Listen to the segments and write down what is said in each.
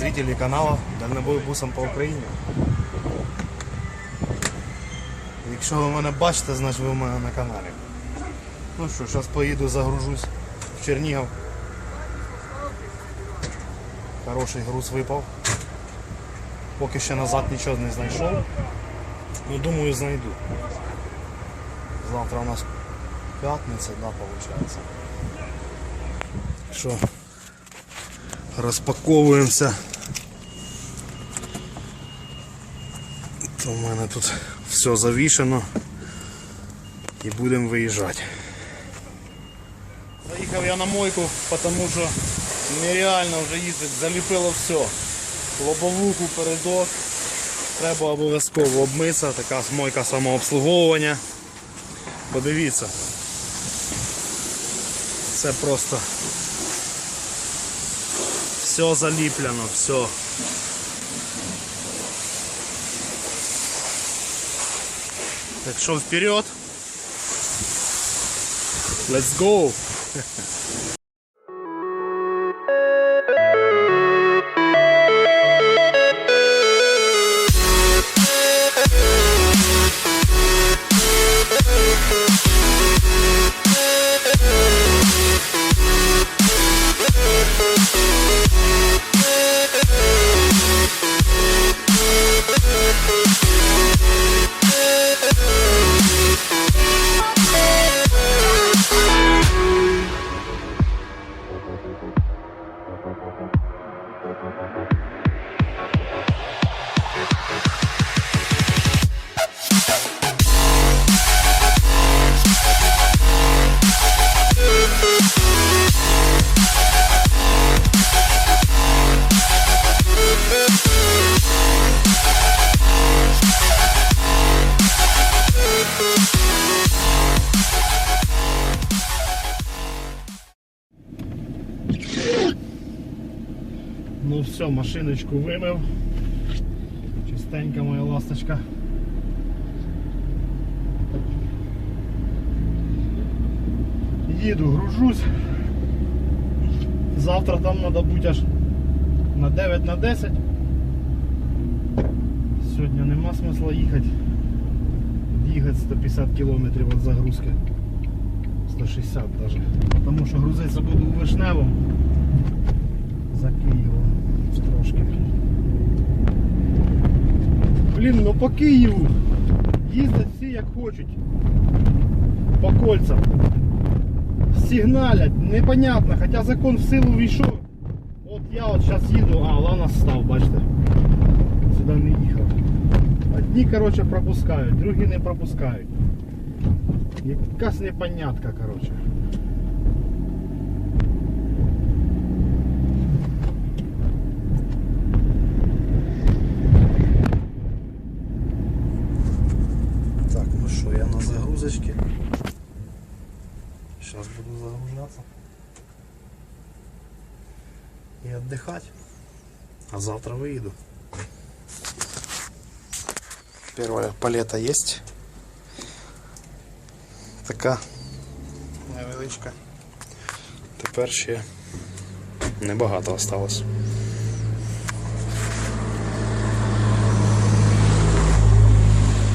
зрители канала Дальнобой бусом по Україні. Якщо ви мене бачите, значить ви в мене на каналі. Ну що, зараз поїду, загружусь в Чернігів. Хороший груз випав. Поки ще назад нічого не знайшов. Ну думаю знайду. Завтра у нас п'ятниця, да, виходить. Що? Розпаковуємося. То в мене тут все завішено і будемо виїжджати. Заїхав я на мойку, тому що нереально вже їздити, заліпило все. Лобовуху, передок. Треба обов'язково обмитися, така мойка самообслуговування. Подивіться. Це просто все заліплено, все. Так що вперед. Let's go! Все, машиночку вимив. Чистенька моя ласточка. Їду, гружусь. Завтра там треба бути аж на 9 на 10. Сьогодні нема смисла їхати. Їхати 150 кілометрів від загрузки. 160 навіть. Тому що грузитися буду у Вишневому за Києвом трошки. Блін, ну по Києву їздять всі як хочуть. По кольцям. Сигналять, непонятно, хоча закон в силу війшов. От я от зараз їду, а Ланос став, бачите. Сюди не їхав. Одні, коротше, пропускають, другі не пропускають. Якась непонятка, коротше. Так, ну що, я на загрузочке. Сейчас буду загружаться. И отдыхать. А завтра выеду. Первая палета есть. Така невеличка. Тепер ще небагато осталось.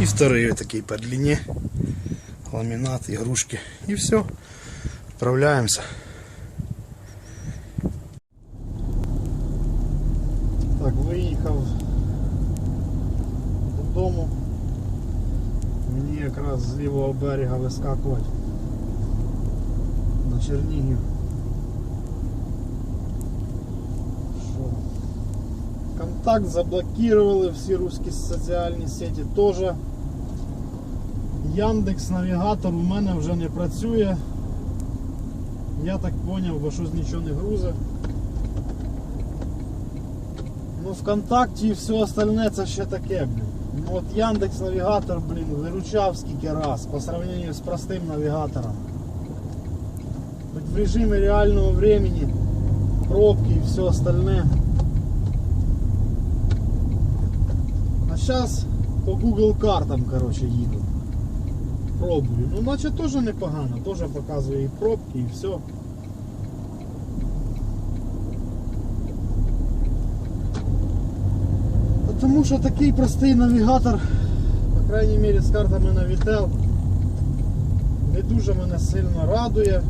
И вторые такие по длине. Ламинат, игрушки. И все. Отправляемся. Так, виїхав додому. Мені якраз з лівого берега вискакувати на Чернігів. Що? Контакт заблокировали, всі русські соціальні сеті теж. Яндекс навігатор у мене вже не працює. Я так зрозумів, бо щось нічого не грузить. Ну ВКонтакті і все остальне це ще таке, блін. Ну от Яндекс навігатор, блін, виручав скільки раз по сравнению з простим навігатором. Хоч в режимі реального времени, пробки і все остальне. А зараз по Google картам, короче, їду. Пробую. Ну наче теж непогано, теж показує і пробки, і все. Тому що такий простий навігатор, по крайній мірі з картами на Vitel, не дуже мене сильно радує.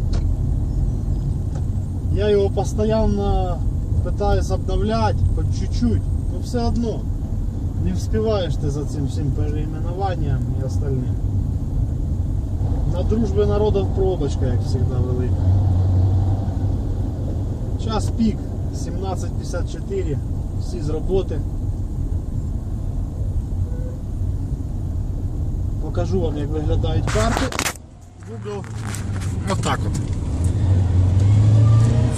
Я його постійно питаюсь обновляти, хоч чуть-чуть, но все одно не вспіваєш ти за цим всім переименуванням і остальним. На дружбі народів пробочка, як завжди, велика. Час пік 17.54, всі з роботи. Покажу вам, як виглядають карти. Google. Отак от.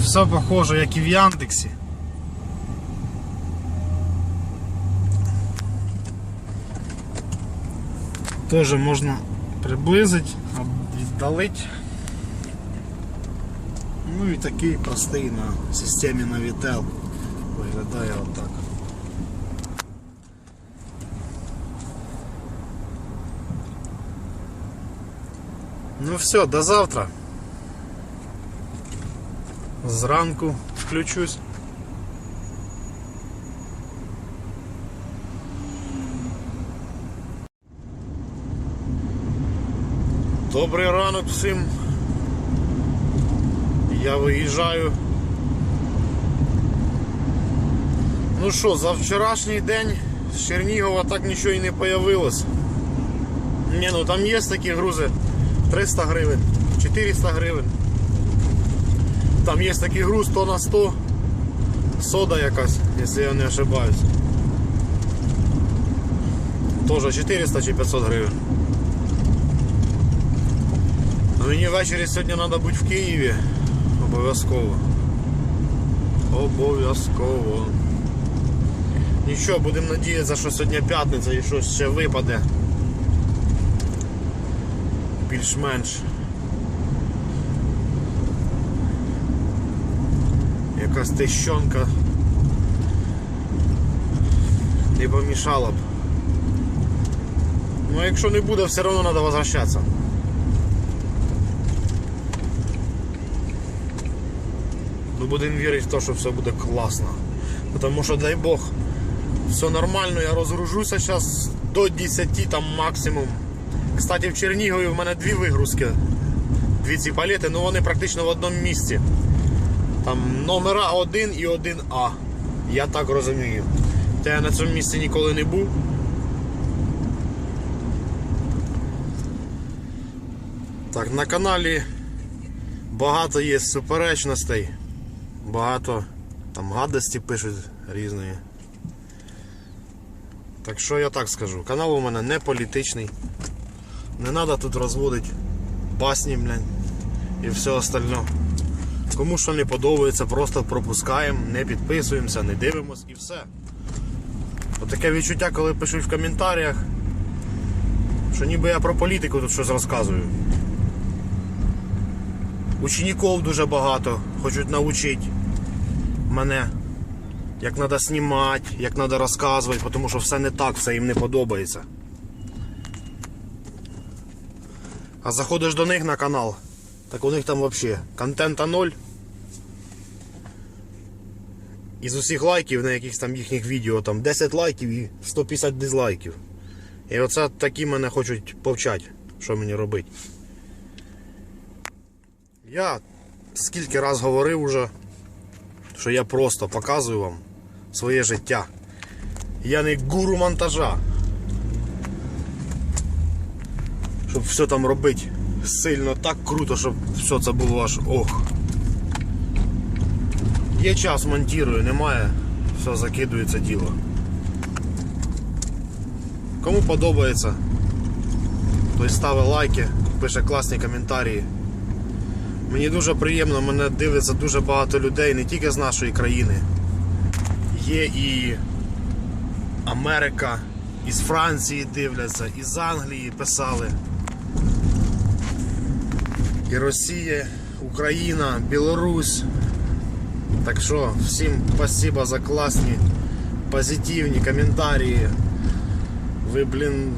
Все похоже, як і в Яндексі. Теж можна приблизити, віддалити. Ну і такий простий на системі Navitel виглядає отак. Ну все, до завтра. Зранку включусь. Добрий ранок всім. Я виїжджаю. Ну що, за вчорашній день з Чернігова так нічого і не появилось. Ні, ну там є такі грузи 300 гривень, 400 гривень. Там є такий груз 100 на 100, сода якась, якщо я не ошибаюсь. Тоже 400 чи 500 гривень. Мені ввечері сьогодні треба бути в Києві. Обов'язково. Обов'язково. Нічого, будемо надіятися, що сьогодні п'ятниця і щось ще випаде. Більш-менш. Якась тещонка не помішала б. Ну якщо не буде, все одно треба возвращатися. Будемо вірити в те, що все буде класно. Тому що дай Бог, все нормально, я розгружуся зараз до 10 там максимум. Кстати, в Чернігові в мене дві вигрузки. Дві ці палети, ну вони практично в одному місці. Там номера 1 і 1А. Я так розумію. Та я на цьому місці ніколи не був. Так, на каналі багато є суперечностей. Багато там гадості пишуть різної. Так що я так скажу, канал у мене не політичний. Не треба тут розводити басні, блядь, і все остальне. Кому що не подобається, просто пропускаємо, не підписуємося, не дивимось і все. Отаке відчуття, коли пишуть в коментарях, що ніби я про політику тут щось розказую. Учеників дуже багато, хочуть навчити мене, як треба знімати, як треба розказувати, тому що все не так, все їм не подобається. А заходиш до них на канал, так у них там взагалі контента ноль. Із усіх лайків на якихось там їхніх відео там 10 лайків і 150 дизлайків. І оце такі мене хочуть повчати, що мені робити. Я скільки раз говорив уже, що я просто показую вам своє життя. Я не гуру монтажа. Щоб все там робити сильно так круто, щоб все це було аж ох. Є час монтую, немає, все закидується діло. Кому подобається, той ставить лайки, пише класні коментарі. Мені дуже приємно, мене дивиться дуже багато людей, не тільки з нашої країни. Є і Америка, із Франції дивляться, із Англії писали. І Росія, Україна, Білорусь. Так що, всім спасибо за класні, позитивні коментарі. Ви, блін,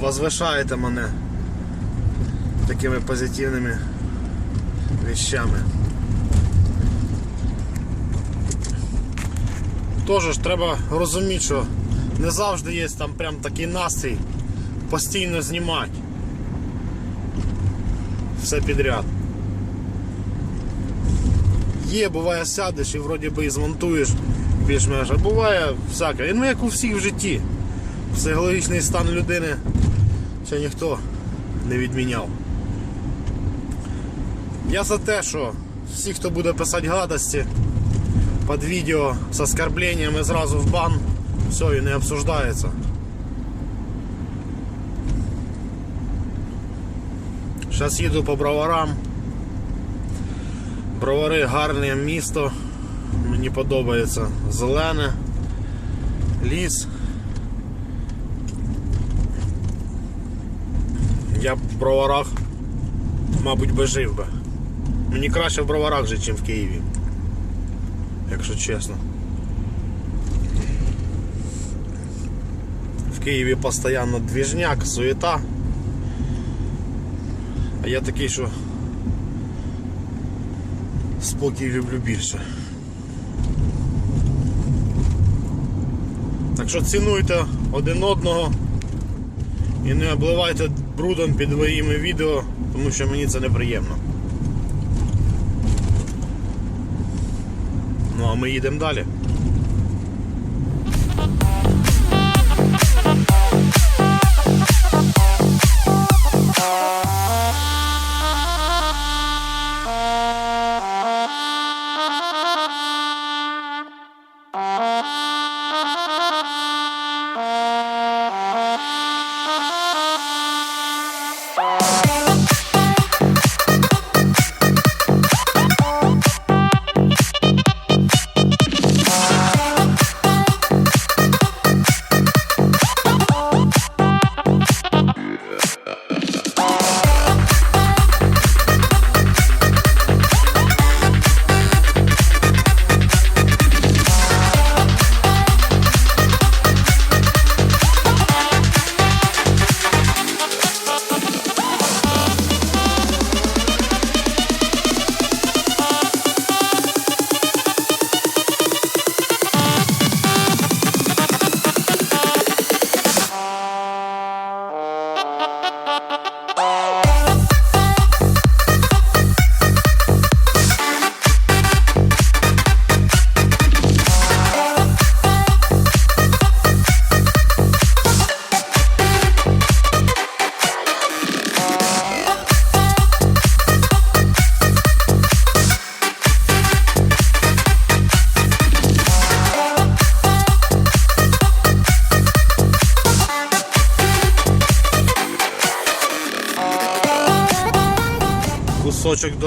возвишаєте мене такими позитивними вещами. Тоже ж треба розуміти, що Не завжди є там прям такий настрій постійно знімати. Все підряд. Є, буває, сядеш і вроді би і змонтуєш більш-менш. А буває всяке. І Ну як у всіх в житті. Психологічний стан людини ще ніхто не відміняв. Я за те, що всі, хто буде писати гадості під відео з оскорбленнями зразу в бан, все і не обсуждається. Зараз їду по броварам. Бровари гарне місто. Мені подобається. Зелене, ліс. Я б в броварах, мабуть, би жив би. Мені краще в броварах жити, ніж в Києві. Якщо чесно. В Києві постійно двіжняк, суєта. А я такий, що спокій люблю більше. Так що цінуйте один одного і не обливайте брудом під моїми відео, тому що мені це неприємно. А ми їдемо далі.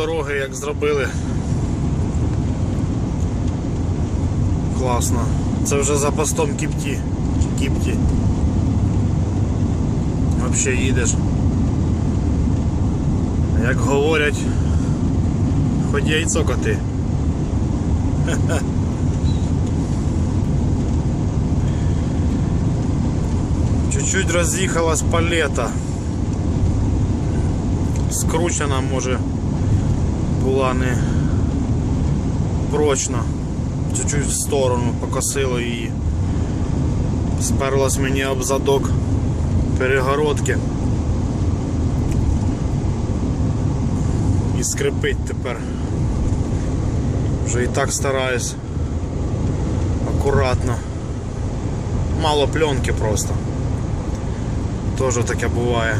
Дороги як зробили. Класно. Це вже за постом кіпті. Кіпті. Взагалі їдеш. Як говорять, хоч яйцо коти. Чуть-чуть роз'їхалась палета. Скручена може була не прочно. Чуть-чуть в сторону покосило її. Сперлась мені об задок перегородки. І скрипить тепер. Вже і так стараюсь. Акуратно. Мало пленки просто. Тоже таке буває.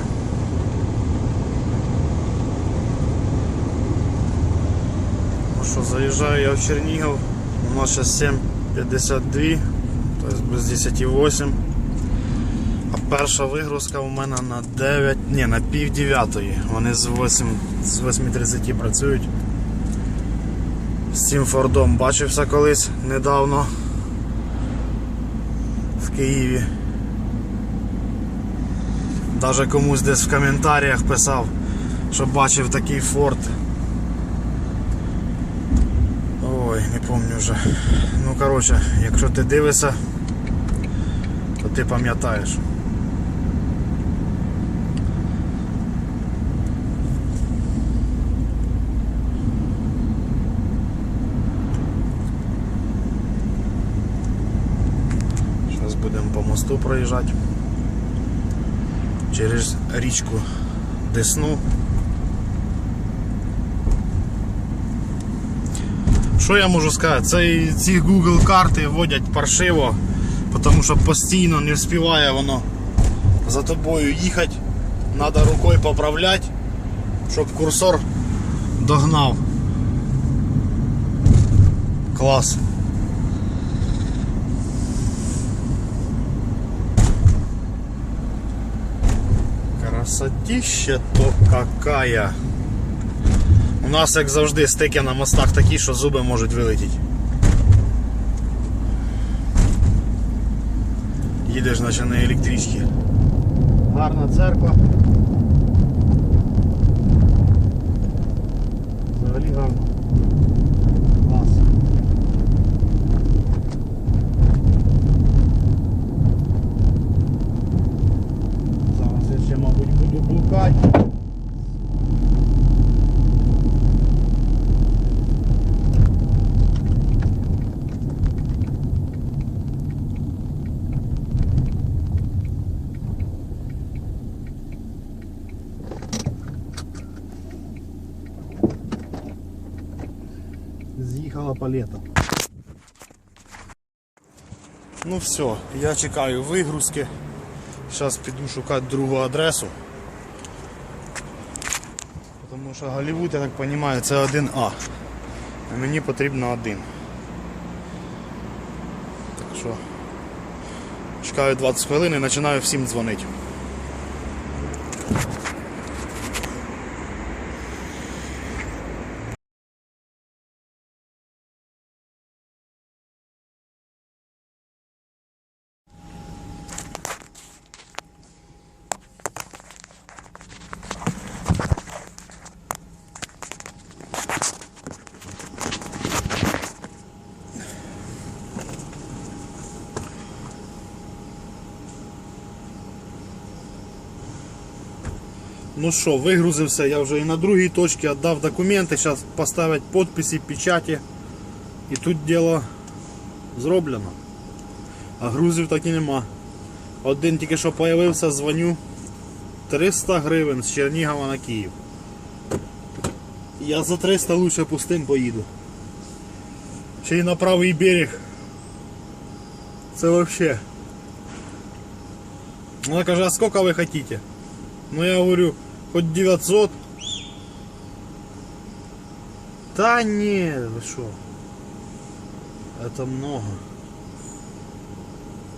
Ну що, заїжджаю я в Чернігів. У нас зараз 7.52, тобто без 10.8. А перша вигрузка у мене на 9, ні, на пів 9. Вони з 8 з 8.30 працюють. З цим Фордом бачився колись недавно в Києві. Даже комусь десь в коментарях писав, що бачив такий Форд. Не пам'ятаю вже. Ну коротше, якщо ти дивишся, то ти пам'ятаєш. Зараз будемо по мосту проїжджати. Через річку Десну. Що я можу сказати? Це, ці Google карти вводять паршиво, тому що постійно не вспіває воно за тобою їхати. Треба рукою поправляти, щоб курсор догнав. Клас. Красотища то какая. Нас, як завжди, стики на мостах такі, що зуби можуть вилетіти. Їдеш наче на електричці. Гарна церква. Взагалі гарно. Клас. Зараз я ще, мабуть, буду блукати. З'їхала палета. Ну все, я чекаю вигрузки. Зараз піду шукати другу адресу. Тому що Голлівуд, я так розумію, це 1А. А мені потрібно один. Так що чекаю 20 хвилин і починаю всім дзвонити. Ну що, вигрузився, я вже і на другій точці віддав документи, зараз поставити підписи, печаті. І тут діло зроблено. А грузів так і нема. Один тільки що з'явився, дзвоню. 300 гривень з Чернігова на Київ. Я за 300 лучше пустим поїду. Ще й на правий берег. Це вообще. Вона каже, а сколько ви хотите? Ну я говорю, хоть 900. Та не, ви що? Это много.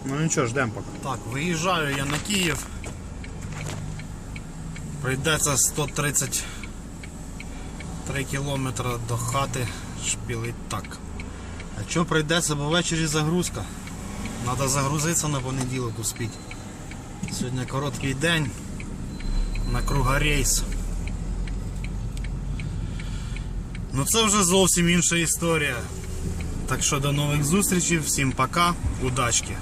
Ну нічого, ждем пока. Так, виїжджаю я на Київ. Прийдеться 133 кілометри до хати шпілить так. А що прийдеться, бо ввечері загрузка. Треба загрузитися на понеділок успіть. Сьогодні короткий день на кругорейс. Ну це вже зовсім інша історія. Так що до нових зустрічей, всім пока, удачки!